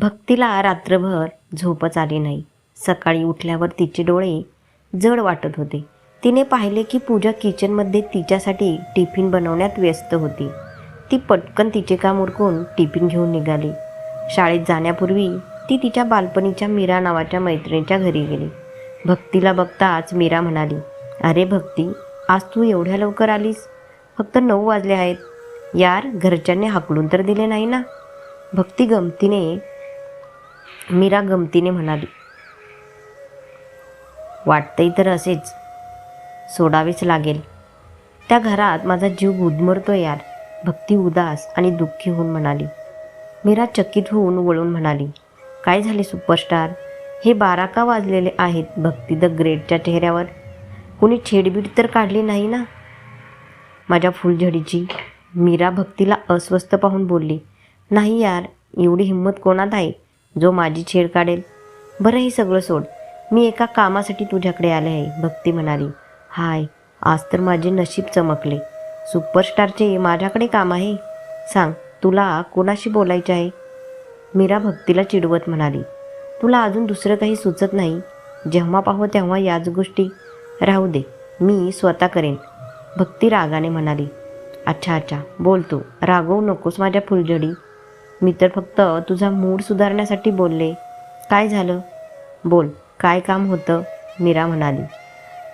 भक्तीला रात्रभर झोपच आली नाही. सकाळी उठल्यावर तिचे डोळे जड वाटत होते. तिने पाहिले की पूजा किचनमध्ये तिच्यासाठी टिफिन बनवण्यात व्यस्त होती. ती पटकन तिचे काम उरकून टिफिन घेऊन निघाली. शाळेत जाण्यापूर्वी ती तिच्या बालपणीच्या मीरा नावाच्या मैत्रिणीच्या घरी गेली. भक्तीला बघताच मीरा म्हणाली अरे भक्ती आज तू एवढ्या लवकर आलीस? फक्त नऊ वाजले आहेत. यार घरच्यांनी हाकलून तर दिले नाही ना? भक्ती गमतीने मीरा गमतीने म्हणाली वाटतंय तर असेच. सोडावेच लागेल. त्या घरात माझा जीव गुदमरतो यार. भक्ती उदास आणि दुःखी होऊन म्हणाली. मीरा चकित होऊन वळून म्हणाली काय झाले सुपरस्टार? हे बारा का वाजलेले आहेत भक्ती द ग्रेटच्या चेहऱ्यावर? कुणी छेडबीड तर काढली नाही ना? माझ्या फुलझडीची मीरा भक्तीला अस्वस्थ पाहून बोलली नाही यार एवढी हिंमत कोणात आहे? जो माझी छेड काढेल. बरं हे सगळं सोड. मी एका कामासाठी तुझ्याकडे आले आहे भक्ती म्हणाली. हाय आज तर माझे नशीब चमकले. सुपरस्टारचे माझ्याकडे काम आहे. सांग तुला कोणाशी बोलायचे आहे? मीरा भक्तीला चिडवत म्हणाली. तुला अजून दुसरं काही सुचत नाही? जेव्हा पाहू तेव्हा याच गोष्टी. राहू दे मी स्वतः करेन. भक्ती रागाने म्हणाली. अच्छा अच्छा बोल तू. रागवू नकोस माझ्या फुलझडी. मी तर फक्त तुझा मूड सुधारण्यासाठी बोलले. काय झालं? बोल काय काम होतं? मीरा म्हणाली.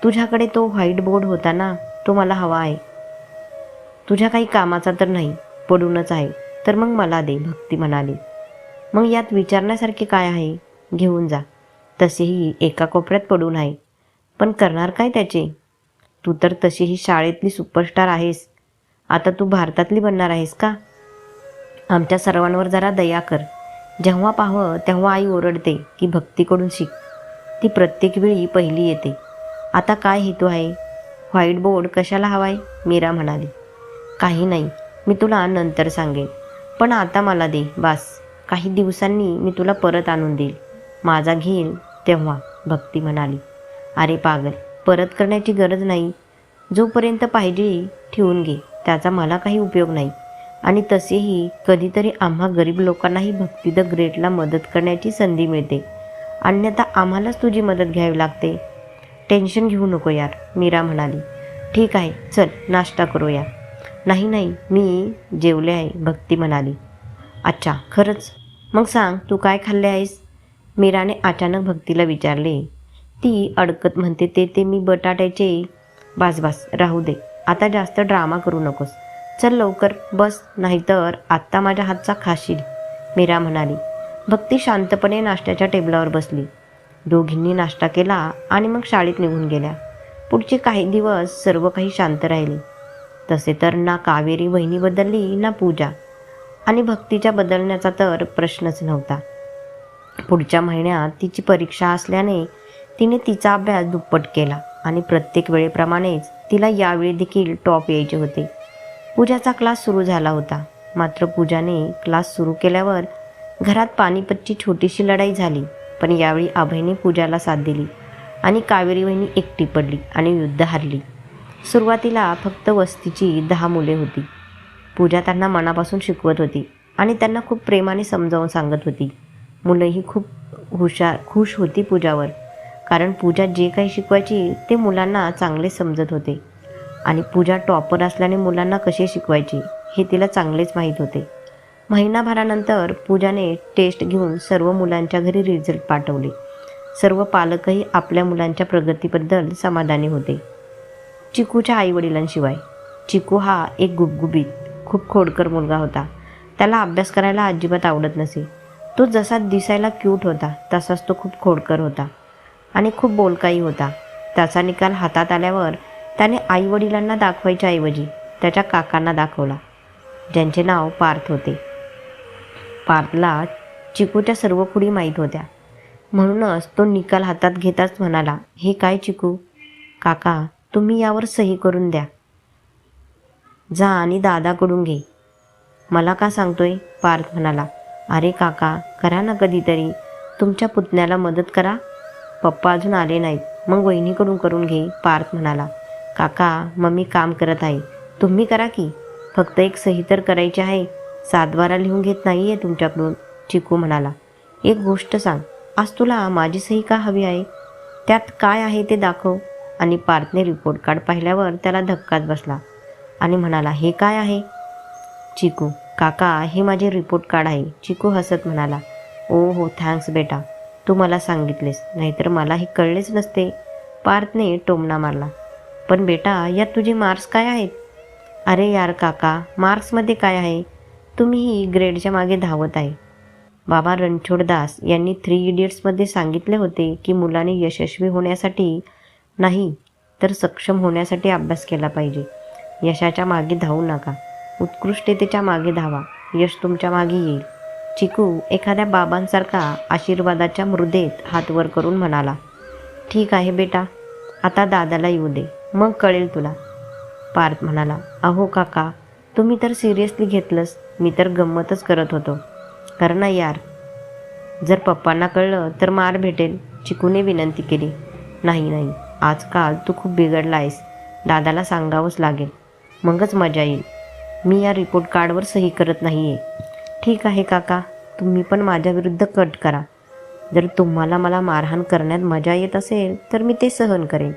तुझ्याकडे तो व्हाईट बोर्ड होता ना तो मला हवा आहे. तुझ्या काही कामाचा तर नाही पडूनच आहे. तर मग मला दे भक्ती म्हणाली. मग यात विचारण्यासारखे काय आहे? घेऊन जा. तसेही एका कोपऱ्यात पडून आहे. पण करणार काय त्याचे? तू तर तशीही शाळेतली सुपरस्टार आहेस. आता तू भारतातली बनणार आहेस का? आमच्या सर्वांवर जरा दया कर. जेव्हा पाहावं तेव्हा आई ओरडते की भक्तीकडून शिक. ती प्रत्येक वेळी पहिली येते. आता काय हेतू आहे? व्हाईट बोर्ड कशाला हवाय? मीरा म्हणाली. काही नाही मी तुला नंतर सांगेन. पण आता मला दे बास. काही दिवसांनी मी तुला परत आणून देईल. माझा घेईन तेव्हा भक्ती म्हणाली. अरे पागल परत करण्याची गरज नाही. जोपर्यंत पाहिजे ठेवून घे त्याचा मला काही उपयोग नाही. आणि तसेही कधीतरी आम्हा गरीब लोकांनाही भक्ती द ग्रेटला मदत करण्याची संधी मिळते. अन्यथा आम्हालाच तुझी मदत घ्यावी लागते. टेन्शन घेऊ नको यार मीरा म्हणाली. ठीक आहे चल नाश्ता करूया. नाही नाही मी जेवले आहे भक्ती म्हणाली. अच्छा खरंच? मग सांग तू काय खाल्ले आहेस? मीराने अचानक भक्तीला विचारले. ती अडकत म्हणते ते ते मी बटाट्याचे. बास बास राहू दे. आता जास्त ड्रामा करू नकोस. चल लवकर बस. नाहीतर आत्ता माझ्या हातचा खाशील मीरा म्हणाली. भक्ती शांतपणे नाश्त्याच्या टेबलावर बसली. दोघींनी नाश्ता केला आणि मग शाळेत निघून गेल्या. पुढचे काही दिवस सर्व काही शांत राहिले. तसे तर ना कावेरी वहिनी बदलली ना पूजा. आणि भक्तीच्या बदलण्याचा तर प्रश्नच नव्हता. पुढच्या महिन्यात तिची परीक्षा असल्याने तिने तिचा अभ्यास दुप्पट केला आणि प्रत्येक वेळेप्रमाणेच तिला यावेळी देखील टॉप यायचे होते. पूजाचा क्लास सुरू झाला होता. मात्र पूजाने क्लास सुरू केल्यावर घरात पानिपतची छोटीशी लढाई झाली. पण यावेळी अभयने पूजाला साथ दिली आणि कावेरी वहिनी एकटी पडली आणि युद्ध हारली. सुरुवातीला फक्त वस्तीची दहा मुले होती. पूजा त्यांना मनापासून शिकवत होती आणि त्यांना खूप प्रेमाने समजावून सांगत होती. मुलंही खूप हुशार खुश होती पूजावर. कारण पूजा जे काही शिकवायची ते मुलांना चांगले समजत होते. आणि पूजा टॉपर असल्याने मुलांना कसे शिकवायचे हे तिला चांगलेच माहीत होते. महिनाभरानंतर पूजाने टेस्ट घेऊन सर्व मुलांच्या घरी रिझल्ट पाठवले. सर्व पालकही आपल्या मुलांच्या प्रगतीबद्दल समाधानी होते. चिकूच्या आईवडिलांशिवाय. चिकू हा एक गुबगुबीत खूप खोडकर मुलगा होता. त्याला अभ्यास करायला अजिबात आवडत नसे. तो जसा दिसायला क्यूट होता तसाच तो खूप खोडकर होता. आणि खूप बोलकाही होता. त्याचा निकाल हातात आल्यावर त्याने आईवडिलांना दाखवायच्या ऐवजी त्याच्या काकांना दाखवला. ज्यांचे नाव पार्थ होते. पार्थला चिकूच्या सर्व खुडी माहीत होत्या. म्हणूनच तो निकाल हातात घेताच म्हणाला हे काय चिकू? काका तुम्ही यावर सही करून द्या. जा आणि दादाकडून घे. मला का सांगतोय? पार्थ म्हणाला. अरे काका करा ना कधीतरी. तुमच्या पुतण्याला मदत करा. पप्पा अजून आले नाहीत. मग वहिनीकडून करून घे पार्थ म्हणाला. काका मम्मी काम करत आहे. तुम्ही करा की. फक्त एक सही तर करायची आहे. सातबारा लिहून घेत नाही आहे तुमच्याकडून चिकू म्हणाला. एक गोष्ट सांग आज तुला माझी सही का हवी आहे? त्यात काय आहे ते दाखव. आणि पार्थने रिपोर्ट कार्ड पाहिल्यावर त्याला धक्काच बसला. आणि म्हणाला हे काय आहे? चिकू काका हे माझे रिपोर्ट कार्ड आहे. चिकू हसत म्हणाला ओ हो थँक्स बेटा. तू मला सांगितलेस नाहीतर मला हे कळलेच नसते. पार्थने टोमणा मारला पण बेटा यात तुझे मार्क्स काय आहेत? अरे यार काका मार्क्समध्ये काय आहे? तुम्हीही ग्रेडच्या मागे धावत आहे. बाबा रणछोडदास यांनी थ्री इडियट्समध्ये सांगितले होते की मुलाने यशस्वी होण्यासाठी नाही तर सक्षम होण्यासाठी अभ्यास केला पाहिजे. यशाच्या मागे धावू नका. उत्कृष्टतेच्या मागे धावा. यश तुमच्या मागे येईल. चिकू एखाद्या बाबांसारखा आशीर्वादाच्या मृदेत हात वर करून म्हणाला ठीक आहे बेटा आता दादाला येऊ दे. मग कळेल तुला. पार्थ म्हणाला अहो काका तुम्ही तर सिरियसली घेतलंस. मी तर गंमतच करत होतो. कारण ना यार जर पप्पांना कळलं तर मार भेटेल चिकूने विनंती केली. नाही नाही आजकाल तू खूप बिघडला आहेस. दादाला सांगावंच लागेल. मगच मजा येईल. मी या रिपोर्ट कार्डवर सही करत नाही आहे ठीक आहे काका तुम्ही पण माझ्या विरुद्ध कट करा. जर तुम्हाला मला मारहाण करण्यात मजा येत असेल तर मी ते सहन करेन.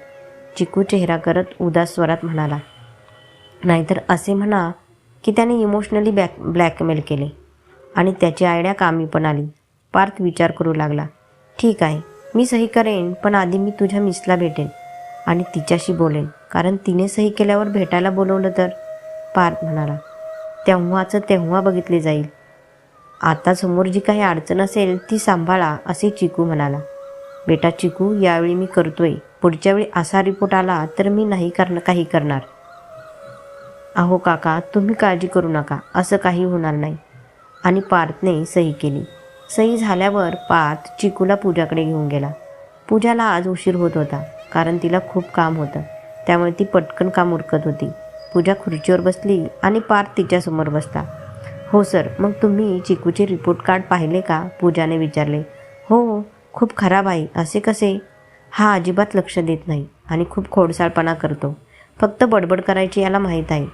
चिकू चेहरा करत उदास स्वरात म्हणाला नाहीतर असे म्हणा की त्याने इमोशनली बॅक ब्लॅकमेल केले आणि त्याची आयडिया कामी पण आली. पार्थ विचार करू लागला ठीक आहे मी सही करेन पण आधी मी तुझ्या मिसला भेटेन आणि तिच्याशी बोलेन कारण तिने सही केल्यावर भेटायला बोलवलं तर. पार्थ म्हणाला तेव्हाचं तेव्हा बघितले जाईल. आता समोर जी काही अडचण असेल ती सांभाळा असे चिकू म्हणाला. बेटा चिकू यावेळी मी करतोय. पुढच्या वेळी असा रिपोर्ट आला तर मी नाही करणार काही करणार. अहो काका तुम्ही काळजी करू नका असं काही होणार नाही. आणि पार्थने सही केली. सही झाल्यावर पार्थ चिकूला पूजाकडे घेऊन गेला. पूजाला आज उशीर होत होता कारण तिला खूप काम होतं. त्यामुळे ती पटकन काम उरकत होती. पूजा खुर्चीवर बसली आणि पार्थ तिच्यासमोर बसला. हो सर मग तुम्ही चिकूचे रिपोर्ट कार्ड पाहिले का? पूजाने विचारले. हो, हो खूप खराब आहे. असे कसे? हा अजिबात लक्ष देत नाही आणि खूप खोडसाळपणा करतो. फक्त बडबड करायची याला माहीत आहे.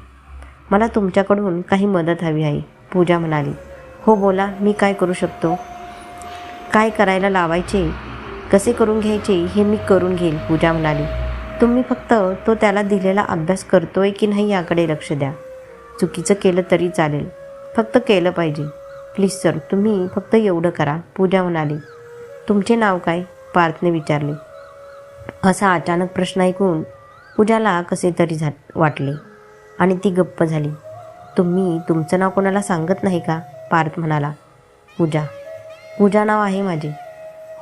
मला तुमच्याकडून काही मदत हवी आहे पूजा म्हणाली. हो बोला मी काय करू शकतो? काय करायला लावायचे? कसे करून घ्यायचे हे मी करून घेईल पूजा म्हणाली. तुम्ही फक्त तो त्याला दिलेला अभ्यास करतोय की नाही याकडे लक्ष द्या. चुकीचं केलं तरी चालेल. फक्त केलं पाहिजे. प्लीज सर तुम्ही फक्त एवढं करा पूजा म्हणाली. तुमचे नाव काय? पार्थने विचारले. असा अचानक प्रश्न ऐकून पूजाला कसे तरी झा वाटले आणि ती गप्प झाली. तुम्ही तुमचं नाव कोणाला सांगत नाही का? पार्थ म्हणाला. पूजा. पूजा नाव आहे माझे.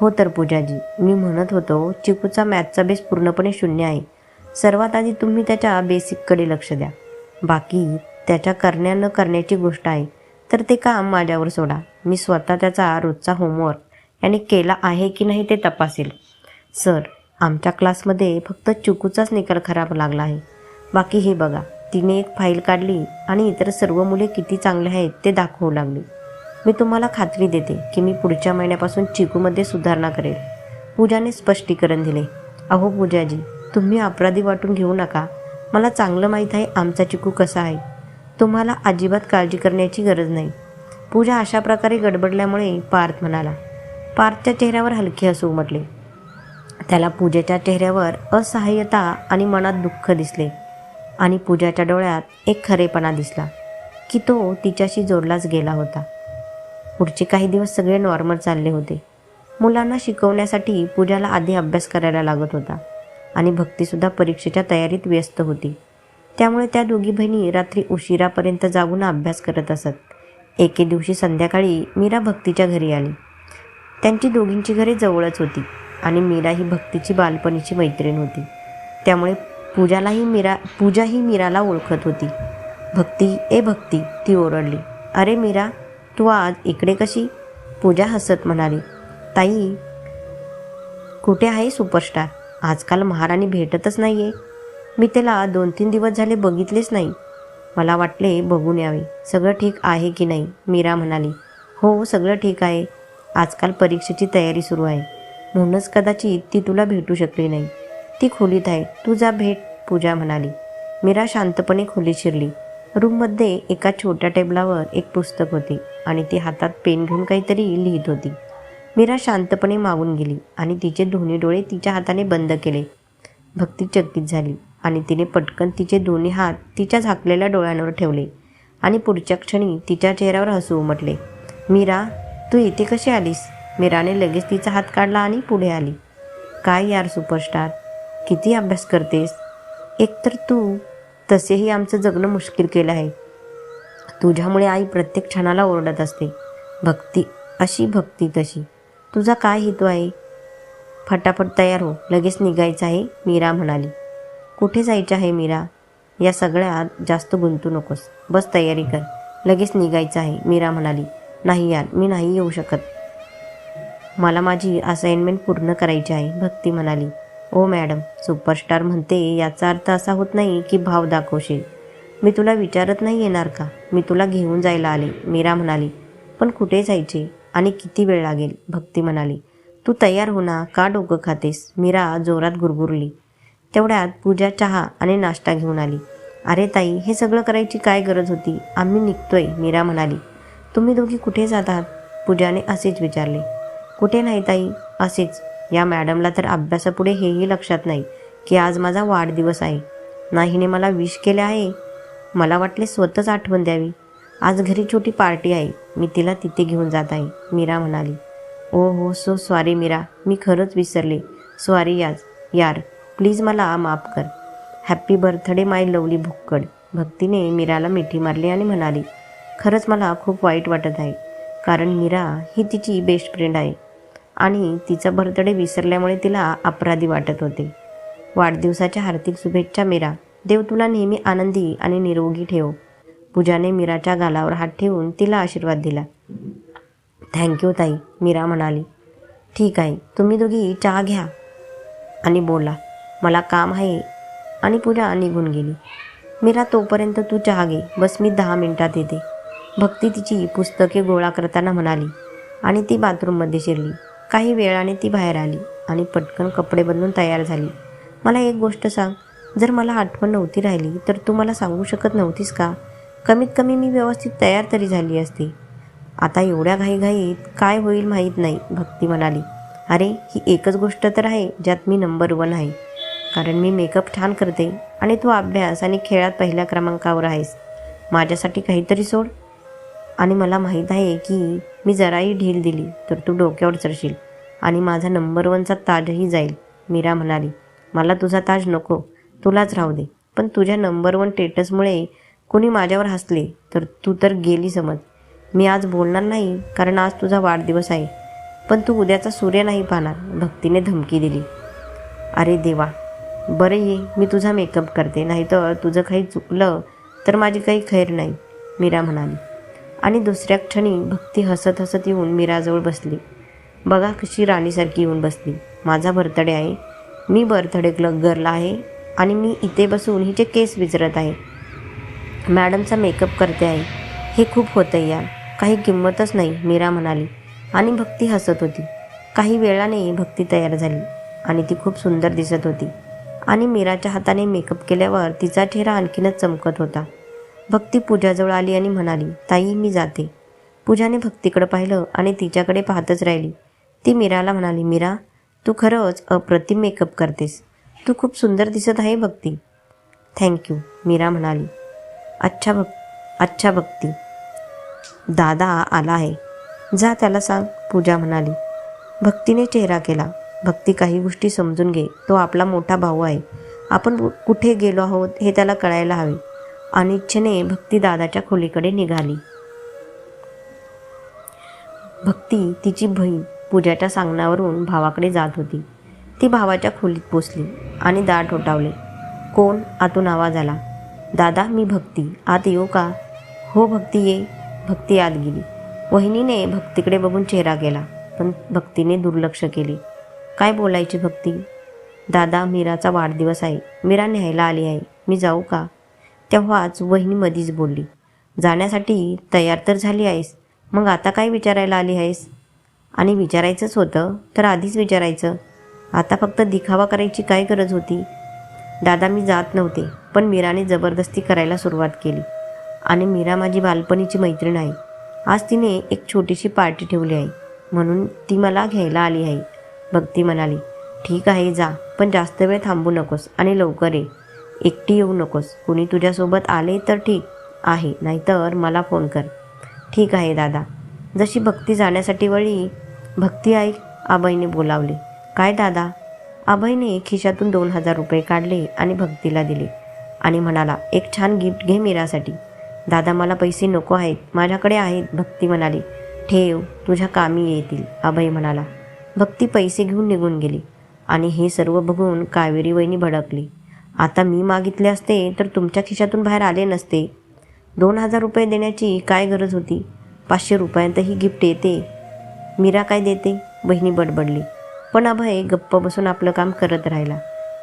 हो तर पूजाजी मी म्हणत होतो चिकूचा मॅथचा बेस पूर्णपणे शून्य आहे. सर्वात आधी तुम्ही त्याच्या बेसिककडे लक्ष द्या. बाकी त्याच्या करण्या न करण्याची गोष्ट आहे. तर ते काम माझ्यावर सोडा. मी स्वतः त्याचा रोजचा होमवर्क याने केला आहे की नाही ते तपासेल. सर आमच्या क्लासमध्ये फक्त चिकूचाच निकाल खराब लागला आहे. बाकी हे बघा तिने एक फाईल काढली आणि इतर सर्व मुले किती चांगले आहेत ते दाखवू लागली. मी तुम्हाला खात्री देते की मी पुढच्या महिन्यापासून चिकूमध्ये सुधारणा करेल. पूजाने स्पष्टीकरण दिले. अहो पूजाजी तुम्ही अपराधी वाटून घेऊ नका. मला चांगलं माहीत आहे आमचा चिकू कसा आहे. तुम्हाला अजिबात काळजी करण्याची गरज नाही. पूजा अशा प्रकारे गडबडल्यामुळे पार्थ म्हणाला. पार्थच्या चेहऱ्यावर हलके हसू उमटले. त्याला पूजेच्या चेहऱ्यावर असहाय्यता आणि मनात दुःख दिसले. आणि पूजाच्या डोळ्यात एक खरेपणा दिसला की तो तिच्याशी जोडलाच गेला होता. पुढचे काही दिवस सगळे नॉर्मल चालले होते. मुलांना शिकवण्यासाठी पूजाला आधी अभ्यास करायला लागत होता आणि भक्तीसुद्धा परीक्षेच्या तयारीत व्यस्त होती. त्यामुळे त्या दोघी बहिणी रात्री उशिरापर्यंत जागून अभ्यास करत असत. एके दिवशी संध्याकाळी मीरा भक्तीच्या घरी आली. त्यांची दोघींची घरे जवळच होती. आणि मीरा ही भक्तीची बालपणीची मैत्रीण होती. त्यामुळे पूजालाही मीरा पूजा ही मीराला ओळखत होती. भक्ती ए भक्ती ती ओरडली. अरे मीरा तू आज इकडे कशी? पूजा हसत म्हणाली. ताई कुठे आहे सुपरस्टार? आजकाल महाराणी भेटतच नाही आहे मी त्याला दोन तीन दिवस झाले बघितलेच नाही. मला वाटले बघून यावे. सगळं ठीक आहे की नाही? मीरा म्हणाली. हो सगळं ठीक आहे. आजकाल परीक्षेची तयारी सुरू आहे. म्हणूनच कदाचित ती तुला भेटू शकली नाही. ती खोलीत आहे. तू जा भेट पूजा म्हणाली. मीरा शांतपणे खोलीत शिरली. रूममध्ये एका छोट्या टेबलावर एक पुस्तक होते आणि ती हातात पेन घेऊन काहीतरी लिहित होती. मीरा शांतपणे मागून गेली आणि तिचे दोन्ही डोळे तिच्या हाताने बंद केले. भक्ती चकित झाली आणि तिने पटकन तिचे दोन्ही हात तिच्या झाकलेल्या डोळ्यांवर ठेवले आणि पुढच्या क्षणी तिच्या चेहऱ्यावर हसू उमटले. मीरा तू इथे कशी आलीस? मीराने लगेच तिचा हात काढला आणि पुढे आली. काय यार सुपरस्टार? किती अभ्यास करतेस? एकतर तू तसेही आमचं जगणं मुश्किल केलं आहे. तुझ्यामुळे आई प्रत्येक क्षणाला ओरडत असते. भक्ती अशी भक्ती तशी तुझा काय हेतू आहे? फटाफट तयार हो. लगेच निघायचं आहे मीरा म्हणाली. कुठे जायचं आहे मीरा? या सगळ्यात जास्त गुंतू नकोस. बस तयारी कर. लगेच निघायचं आहे मीरा म्हणाली. नाही यार मी नाही येऊ शकत. मला माझी असाइनमेंट पूर्ण करायची आहे भक्ती म्हणाली. ओ मॅडम सुपरस्टार म्हणते याचा अर्थ असा होत नाही की भाव दाखवशील. मी तुला विचारत नाही येणार का? मी तुला घेऊन जायला आले मीरा म्हणाली. पण कुठे जायचे? आणि किती वेळ लागेल? भक्ती म्हणाली. तू तयार हो ना का डोकं खातेस? मीरा जोरात गुरगुरली. तेवढ्यात पूजा चहा आणि नाश्ता घेऊन आली. अरे ताई हे सगळं करायची काय गरज होती? आम्ही निघतोय मीरा म्हणाली. तुम्ही दोघी कुठे जात आहात पूजाने असेच विचारले. कुठे नाही ताई? असेच. या मॅडमला तर अभ्यासापुढे हेही लक्षात नाही की आज माझा वाढदिवस आहे. नाहीने मला विश केले आहे. मला वाटले स्वतःच आठवण द्यावी. आज घरी छोटी पार्टी आहे. मी तिला तिथे घेऊन जात आहे मीरा म्हणाली. ओ हो सो सॉरी मीरा. मी खरंच विसरले. सॉरी याज यार प्लीज मला माफ कर. हॅप्पी बर्थडे माय लवली भुक्कड. भक्तीने मीराला मिठी मारली आणि म्हणाली खरंच मला खूप वाईट वाटत आहे कारण मीरा ही तिची बेस्ट फ्रेंड आहे. आणि तिचा बर्थडे विसरल्यामुळे तिला अपराधी वाटत होते. वाढदिवसाच्या हार्दिक शुभेच्छा मीरा. देव तुला नेहमी आनंदी आणि निरोगी ठेव. पूजाने मीराच्या गालावर हात ठेवून तिला आशीर्वाद दिला. थँक्यू ताई मीरा म्हणाली. ठीक आहे तुम्ही दोघी चहा घ्या. आणि बोला मला काम आहे. आणि पूजा निघून गेली. मीरा तोपर्यंत तू चहा घे. बस मी दहा मिनिटात येते. भक्ती तिची पुस्तके गोळा करताना म्हणाली आणि ती बाथरूममध्ये शिरली. काही वेळाने ती बाहेर आली आणि पटकन कपडे बदलून तयार झाली. मला एक गोष्ट सांग. जर मला आठवण नव्हती राहिली तर तू मला सांगू शकत नव्हतीस का? कमीत कमी मी व्यवस्थित तयार तरी झाली असती. आता एवढ्या घाईघाईत काय होईल माहीत नाही भक्ती म्हणाली. अरे ही एकच गोष्ट तर आहे ज्यात मी नंबर वन आहे. कारण मी मेकअप छान करते आणि तू अभ्यास आणि खेळात पहिल्या क्रमांकावर आहेस. माझ्यासाठी काहीतरी सोड. आणि मला माहीत आहे की मी जराही ढील दिली तर तू डोक्यावर चढशील. आणि माझा नंबर वनचा ताजही जाईल मीरा म्हणाली. मला तुझा ताज नको तुलाच राहू दे. पण तुझ्या नंबर वन टेटसमुळे कोणी माझ्यावर हसले तर तू तर गेली समज. मी आज बोलणार नाही कारण आज तुझा वाढदिवस आहे. पण तू उद्याचा सूर्य नाही पाहणार भक्तीने धमकी दिली. अरे देवा बरं ये मी तुझा मेकअप करते नाहीतर तुझं काही चुकलं तर माझी काही खैर नाही मीरा म्हणाली. आणि दुसऱ्या क्षणी भक्ती हसत हसत येऊन मीराजवळ बसली. बघा कशी राणीसारखी येऊन बसली. माझा बर्थडे आहे. मी बर्थडे क्लब गरला आहे आणि मी इथे बसून हिचे केस विचारत आहे. मॅडमचा मेकअप करते आहे. हे खूप होतं यार. काही किंमतच नाही मीरा म्हणाली. आणि भक्ती हसत होती. काही वेळाने भक्ती तयार झाली आणि ती खूप सुंदर दिसत होती. आणि मीराच्या हाताने मेकअप केल्यावर तिचा चेहरा आणखीनच चमकत होता. भक्ती पूजाजवळ आली आणि म्हणाली ताई मी जाते. पूजाने भक्तीकडे पाहिलं आणि तिच्याकडे पाहतच राहिली. ती मीराला म्हणाली मीरा तू खरंच अप्रतिम मेकअप करतेस. तू खूप सुंदर दिसत आहे भक्ती. थँक्यू मीरा म्हणाली. अच्छा भक् अच्छा भक्ती. दादा आला आहे. जा त्याला सांग पूजा म्हणाली. भक्तीने चेहरा केला. भक्ती काही गोष्टी समजून घे. तो आपला मोठा भाऊ आहे. आपण कुठे गेलो आहोत हे त्याला कळायला हवे. अनिच्छेने भक्ती दादाच्या खोलीकडे निघाली. भक्ती तिची बहीण पूजाच्या सांगण्यावरून भावाकडे जात होती. ती भावाच्या खोलीत पोचली आणि दार ठोठावले. कोण? आतून आवाज आला. दादा मी भक्ती. आत येऊ का? हो भक्ती ये. भक्ती आत गेली. वहिनीने भक्तीकडे बघून चेहरा केला पण भक्तीने दुर्लक्ष केले. काय बोलायची भक्ती? दादा मीराचा वाढदिवस आहे. मीरा न्यायला आली आहे. मी जाऊ का? तेव्हाच वहिनी मधीच बोलली जाण्यासाठी तयार तर झाली आहेस मग आता काय विचारायला आली आहेस? आणि विचारायचंच होतं तर आधीच विचारायचं आता फक्त दिखावा करायची काय गरज होती? दादा मी जात नव्हते पण मीराने जबरदस्ती करायला सुरुवात केली आणि मीरा माझी बालपणीची मैत्रीण आहे. आज तिने एक छोटीशी पार्टी ठेवली आहे म्हणून ती मला घ्यायला आली आहे. भक्ती म्हणाली ठीक आहे जा पण जास्त वेळ थांबू नकोस आणि लवकर ये. एकटी येऊ नकोस. कुणी तुझ्यासोबत आले तर ठीक आहे नाहीतर मला फोन कर. ठीक आहे दादा. जशी भक्ती जाण्यासाठी वळी भक्ती आई आबाईने बोलावले काय दादा? आबाईने खिशातून दोन हजार रुपये काढले आणि भक्तीला दिले आणि म्हणाला एक छान गिफ्ट घे मीरासाठी. दादा मला पैसे नको आहेत. माझ्याकडे आहेत भक्ती म्हणाली. ठेव तुझ्या कामी येतील. अभय म्हणाला. भक्ती पैसे घेऊन निघून गेली आणि हे सर्व बघून कावेरी वहिनी भडकली. आता मी मागितले असते तर तुमच्या खिशातून बाहेर आले नसते. दोन हजार रुपये देण्याची काय गरज होती? पाचशे रुपयांतही गिफ्ट येते. मीरा काय देते? बहिणी बडबडली. पण अभय गप्प बसून आपलं काम करत राहिला.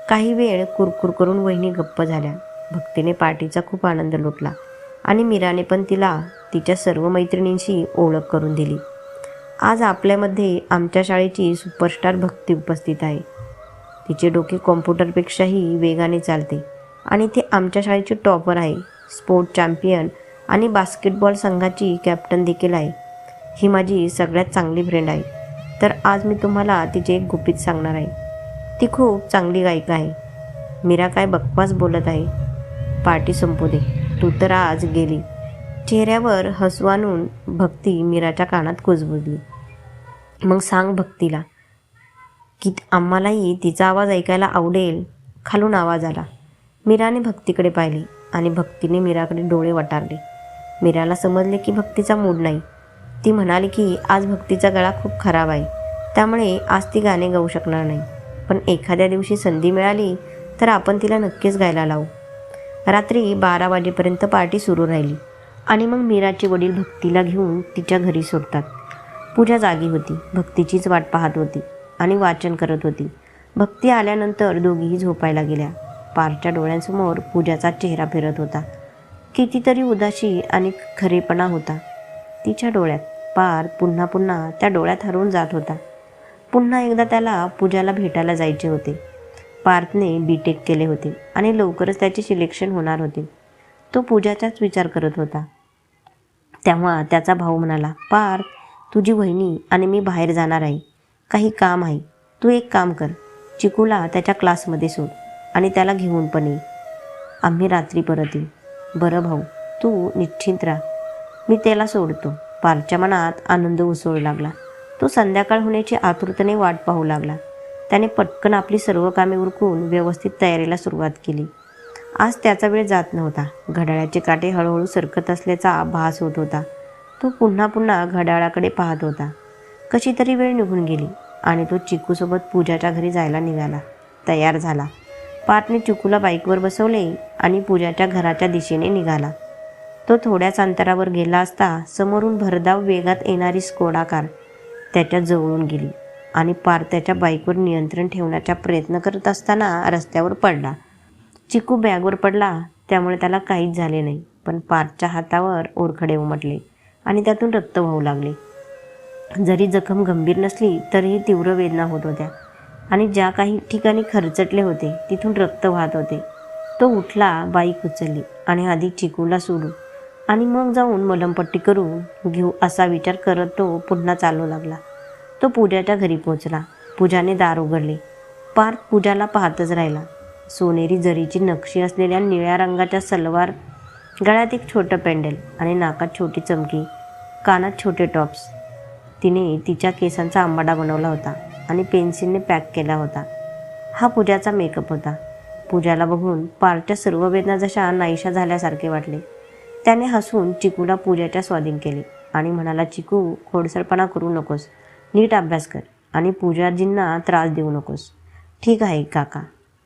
काही वेळ कुरकुर करून वहिनी गप्प झाल्या. भक्तीने पार्टीचा खूप आनंद लुटला आणि मीराने पण तिला तिच्या सर्व मैत्रिणींशी ओळख करून दिली. आज आपल्यामध्ये आमच्या शाळेची सुपरस्टार भक्ती उपस्थित आहे. तिचे डोके कॉम्प्युटरपेक्षाही वेगाने चालते. आणि ती आमच्या शाळेची टॉपर आहे स्पोर्ट चॅम्पियन आणि बास्केटबॉल संघाची कॅप्टन देखील आहे. ही माझी सगळ्यात चांगली फ्रेंड आहे. तर आज मी तुम्हाला तिचे एक गुपित सांगणार आहे. ती खूप चांगली गायिका आहे. मीरा काय बकवास बोलत आहे? पार्टी संपू दे. तू तर आज गेली. चेहऱ्यावर हसू आणून भक्ती मीराच्या कानात कुजबुजली. मग सांग भक्तीला की आम्हालाही तिचा आवाज ऐकायला आवडेल. खालून आवाज आला. मीराने भक्तीकडे पाहिले आणि भक्तीने मीराकडे डोळे वटारले. मीराला समजले की भक्तीचा मूड नाही. ती म्हणाली की आज भक्तीचा गळा खूप खराब आहे. त्यामुळे आज ती गाणे गाऊ शकणार नाही. पण एखाद्या दिवशी संधी मिळाली तर आपण तिला नक्कीच गायला लावू. रात्री बारा वाजेपर्यंत पार्टी सुरू राहिली आणि मग मीराचे वडील भक्तीला घेऊन तिच्या घरी सोडतात. पूजा जागी होती. भक्तीचीच वाट पाहत होती. आणि वाचन करत होती. भक्ती आल्यानंतर दोघीही झोपायला गेल्या. पारच्या डोळ्यांसमोर पूजाचा चेहरा फिरत होता. कितीतरी उदाशी आणि खरेपणा होता. तिच्या डोळ्यात पार पुन्हा पुन्हा त्या डोळ्यात हरवून जात होता. पुन्हा एकदा त्याला पूजाला भेटायला जायचे होते. पार्थने बी टेक केले होते आणि लवकरच त्याचे सिलेक्शन होणार होते. तो पूजाचाच विचार करत होता. तेव्हा त्याचा भाऊ म्हणाला पार्थ तुझी वहिनी आणि मी बाहेर जाणार आहे. काही काम आहे. तू एक काम कर. चिकूला त्याच्या क्लासमध्ये सोड आणि त्याला घेऊन पण ये. आम्ही रात्री परत येऊ. बरं भाऊ तू निश्चिंत राहा. मी त्याला सोडतो. पारच्या मनात आनंद उसळू लागला. तो संध्याकाळ होण्याची आतुरतेने वाट पाहू लागला. त्याने पटकन आपली सर्व कामे उरकून व्यवस्थित तयारीला सुरुवात केली. आज त्याचा वेळ जात नव्हता. घड्याळाचे काटे हळूहळू सरकत असल्याचा भास होत होता. तो पुन्हा पुन्हा घड्याळाकडे पाहत होता. कशी तरी वेळ निघून गेली आणि तो चिकूसोबत पूजाच्या घरी जायला निघाला. तयार झाला. पाटने चिकूला बाईकवर बसवले आणि पूजाच्या घराच्या दिशेने निघाला. तो थोड्याच अंतरावर गेला असता समोरून भरधाव वेगात येणारी स्कोडा कार त्याच्या जवळून गेली आणि पार त्याच्या बाईकवर नियंत्रण ठेवण्याचा प्रयत्न करत असताना रस्त्यावर पडला. चिकू बॅगवर पडला त्यामुळे त्याला काहीच झाले नाही पण पारच्या हातावर ओरखडे उमटले आणि त्यातून रक्त वाहू लागले. जरी जखम गंभीर नसली तरीही तीव्र वेदना होत होत्या. आणि ज्या काही ठिकाणी खरचटले होते तिथून रक्त वाहत होते. तो उठला बाईक उचलली आणि आधी चिकूला सोडू आणि मग जाऊन मलमपट्टी करून घेऊ असा विचार करत तो पुन्हा चालू लागला. तो पूजाच्या घरी पोचला पूजाने दार उघडले. पार्थ पूजाला पाहतच राहिला. सोनेरी जरीची नक्षी असलेल्या निळ्या रंगाच्या सलवार गळ्यात एक छोटं पेंडल आणि नाकात छोटी चमकी. कानात छोटे टॉप्स. तिने तिच्या केसांचा आंबाडा बनवला होता आणि पेन्सिलने पॅक केला होता. हा पूजाचा मेकअप होता. पूजाला बघून पारच्या सर्व वेदना जशा नाहीशा झाल्यासारखे वाटले. त्याने हसून चिकूला पूजाच्या स्वाधीन केले आणि म्हणाला चिकू खोडसरपणा करू नकोस. नीट अभ्यास कर आणि पूजाजींना त्रास देऊ नकोस. ठीक आहे काका.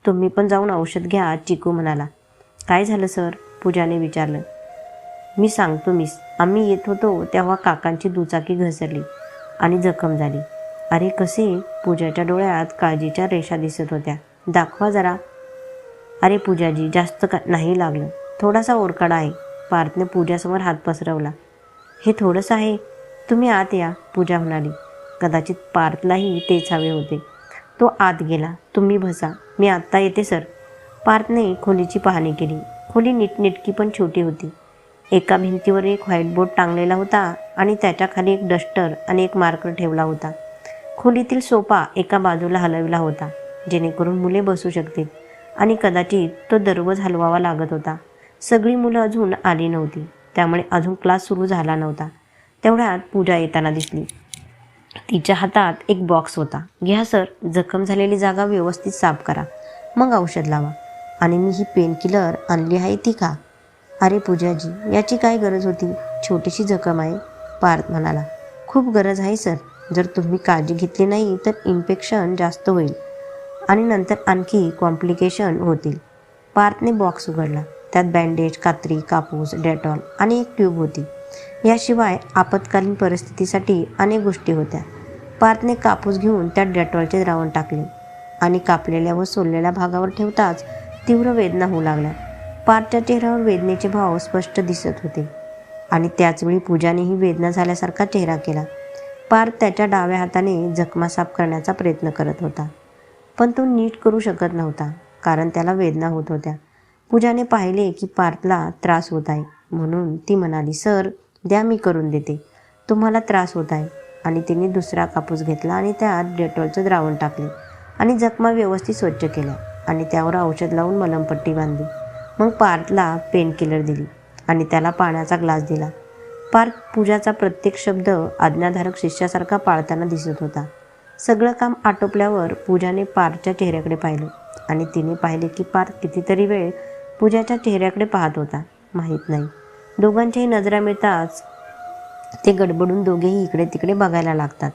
तुम्ही पण जाऊन औषध घ्या चिकू म्हणाला. काय झालं सर? पूजाने विचारलं. मी सांगतो मिस. आम्ही येत होतो तेव्हा काकांची दुचाकी घसरली. आणि जखम झाली. अरे कसे? पूजाच्या डोळ्यात काळजीच्या रेषा दिसत होत्या. दाखवा जरा. अरे पूजाजी जास्त का नाही लागलं. थोडासा ओरकाडा आहे. पार्थने पूजासमोर हात पसरवला. हे थोडंसं आहे. तुम्ही आत या पूजा म्हणाली. कदाचित पार्थलाही तेच हवे होते. तो आत गेला. तुम्ही भसा मी आत्ता येते सर. पार्थने खोलीची पाहणी केली. खोली नीटनेटकी पण छोटी होती. एका भिंतीवर एक व्हाईटबोर्ड टांगलेला होता आणि त्याच्याखाली एक डस्टर आणि एक मार्कर ठेवला होता. खोलीतील सोफा एका बाजूला हलविला होता जेणेकरून मुले बसू शकतील आणि कदाचित तो दररोज हलवावा लागत होता. सगळी मुलं अजून आली नव्हती त्यामुळे अजून क्लास सुरू झाला नव्हता. तेवढ्यात पूजा येताना दिसली. तिच्या हातात एक बॉक्स होता. घ्या सर. जखम झालेली जागा व्यवस्थित साफ करा. मग औषध लावा. आणि मी ही पेन किलर आणली आहे ती का अरे पूजाजी याची काय गरज होती? छोटीशी जखम आहे पार्थ म्हणाला. खूप गरज आहे सर. जर तुम्ही काळजी घेतली नाही तर इन्फेक्शन जास्त होईल. आणि नंतर आणखी कॉम्प्लिकेशन होतील. पार्थने बॉक्स उघडला. त्यात बँडेज कात्री कापूस डेटॉल आणि एक ट्यूब होती. याशिवाय आपत्कालीन परिस्थितीसाठी अनेक गोष्टी होत्या. पार्थने कापूस घेऊन त्यात डेटॉलचे द्रावण टाकले. आणि कापलेल्या व सोललेल्या भागावर ठेवताच तीव्र वेदना होऊ लागल्या. पार्थच्या चेहऱ्यावर वेदनेचे भाव स्पष्ट दिसत होते. आणि त्याचवेळी पूजानेही वेदना झाल्यासारखा चेहरा केला. पार्थ त्याच्या डाव्या हाताने जखमा साफ करण्याचा प्रयत्न करत होता. पण तो नीट करू शकत नव्हता कारण त्याला वेदना होत होत्या. पूजाने पाहिले की पार्थला त्रास होत आहे. म्हणून ती म्हणाली सर द्या मी करून देते. तुम्हाला त्रास होत आहे. आणि तिने दुसरा कापूस घेतला आणि त्यात डेटॉलचं द्रावण टाकले आणि जखमा व्यवस्थित स्वच्छ केल्या आणि त्यावर औषध लावून मलमपट्टी बांधली. मग पार्थला पेनकिलर दिली आणि त्याला पाण्याचा ग्लास दिला. पार्थ पूजाचा प्रत्येक शब्द आज्ञाधारक शिष्यासारखा पाळताना दिसत होता. सगळं काम आटोपल्यावर पूजाने पार्थच्या चेहऱ्याकडे पाहिलं आणि तिने पाहिले की पार्थ कितीतरी वेळ पूजाच्या चेहऱ्याकडे पाहत होता. माहीत नाही. दोघांच्याही नजरा मिळताच ते गडबडून दोघेही इकडे तिकडे बघायला लागतात.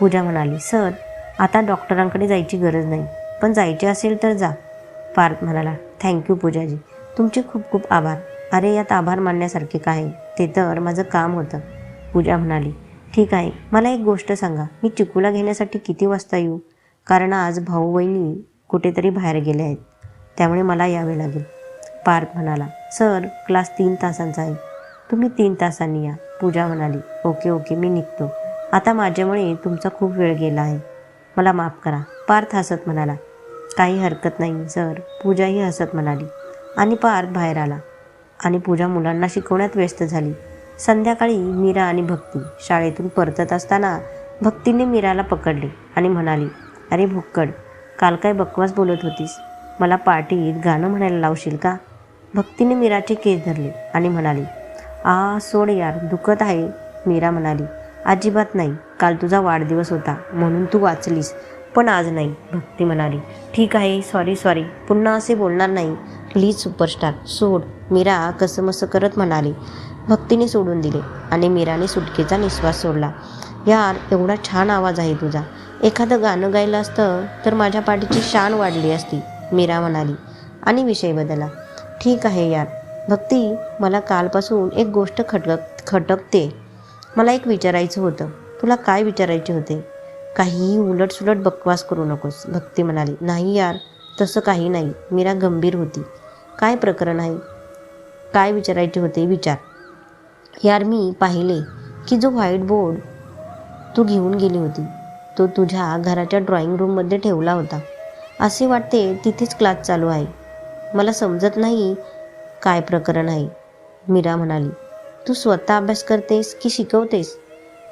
पूजा म्हणाली सर आता डॉक्टरांकडे जायची गरज नाही. पण जायचे असेल तर जा. पार्थ म्हणाला थँक्यू पूजाजी. तुमचे खूप खूप आभार. अरे यात आभार मानण्यासारखे काय? ते तर माझं काम होतं पूजा म्हणाली. ठीक आहे मला एक गोष्ट सांगा. मी चिकूला घेण्यासाठी किती वाजता येऊ? कारण आज भाऊ वहिनी कुठेतरी बाहेर गेले आहेत. त्यामुळे मला यावे लागेल. पार्थ म्हणाला सर क्लास तीन तासांचा आहे. तुम्ही तीन तासांनी या पूजा म्हणाली. ओके ओके मी निघतो. आता माझ्यामुळे तुमचा खूप वेळ गेला आहे. मला माफ करा. पार्थ हसत म्हणाला काही हरकत नाही सर. पूजाही हसत म्हणाली. आणि पार्थ बाहेर आला. आणि पूजा मुलांना शिकवण्यात व्यस्त झाली. संध्याकाळी मीरा आणि भक्ती शाळेतून परतत असताना भक्तीने मीराला पकडले आणि म्हणाली अरे भुक्कड काल काय बकवास बोलत होतीस? मला पार्टीत गाणं म्हणायला लावशील का? भक्तीने मीराचे केस धरले आणि म्हणाली आ सोड यार दुखत आहे. मीरा म्हणाली अजिबात नाही काल तुझा वाढदिवस होता म्हणून तू वाचलीस. पण आज नाही भक्ती म्हणाली. ठीक आहे सॉरी सॉरी पुन्हा असे बोलणार नाही. प्लीज सुपरस्टार सोड. मीरा कसंमसं करत म्हणाली. भक्तीने सोडून दिले आणि मीराने सुटकेचा निश्वास सोडला. यार एवढा छान आवाज आहे तुझा. एखादं गाणं गायलं असतं तर माझ्या पाठीची शान वाढली असती मीरा म्हणाली. आणि विषय बदला ठीक आहे यार. भक्ती मला कालपासून एक गोष्ट खटक खटकते. मला एक विचारायचं होतं. तुला काय विचारायचे होते? काहीही उलटसुलट बकवास करू नकोस भक्ती म्हणाली. नाही यार तसं काही नाही. मीरा गंभीर होती. काय प्रकरण आहे? काय विचारायचे होते? विचार. यार मी पाहिले की जो व्हाईट बोर्ड तू घेऊन गेली होती तो तुझ्या घराच्या ड्रॉइंग रूममध्ये ठेवला होता. असे वाटते तिथेच क्लास चालू आहे. मला समजत नाही काय प्रकरण आहे मीरा म्हणाली. तू स्वतः अभ्यास करतेस की शिकवतेस?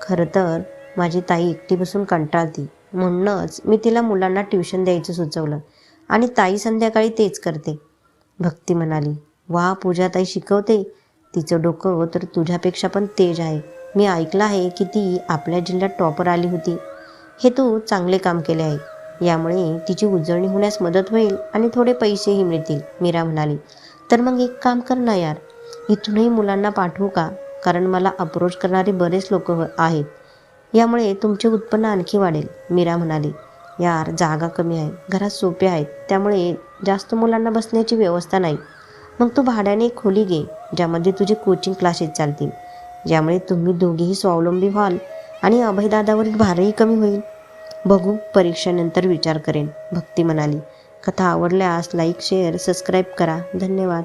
खरं तर माझी ताई एकटी बसून कंटाळती. म्हणूनच मी तिला मुलांना ट्युशन द्यायचं सुचवलं. आणि ताई संध्याकाळी तेच करते. भक्ती म्हणाली वा पूजा ताई शिकवते. तिचं डोकं तर तुझ्यापेक्षा पण तेज आहे. मी ऐकलं आहे की ती आपल्या जिल्ह्यात टॉपर आली होती. हे तू चांगले काम केले आहे. यामुळे तिची उजळणी होण्यास मदत होईल आणि थोडे पैसेही मिळतील मीरा म्हणाली. तर मग एक काम कर ना यार. इथूनही मुलांना पाठवू का? कारण मला अप्रोच करणारे बरेच लोक आहेत. यामुळे तुमचे उत्पन्न आणखी वाढेल. मीरा म्हणाली यार जागा कमी आहे. घरात सोपे आहेत. त्यामुळे जास्त मुलांना बसण्याची व्यवस्था नाही. मग तू भाड्याने एक खोली घे ज्यामध्ये तुझे कोचिंग क्लासेस चालतील. ज्यामुळे तुम्ही दोघेही स्वावलंबी व्हाल आणि अभयदादावरील भारही कमी होईल. बघू परीक्षेनंतर विचार करेन भक्ती म्हणाली. कथा आवडल्यास लाईक शेअर सबस्क्राईब करा. धन्यवाद.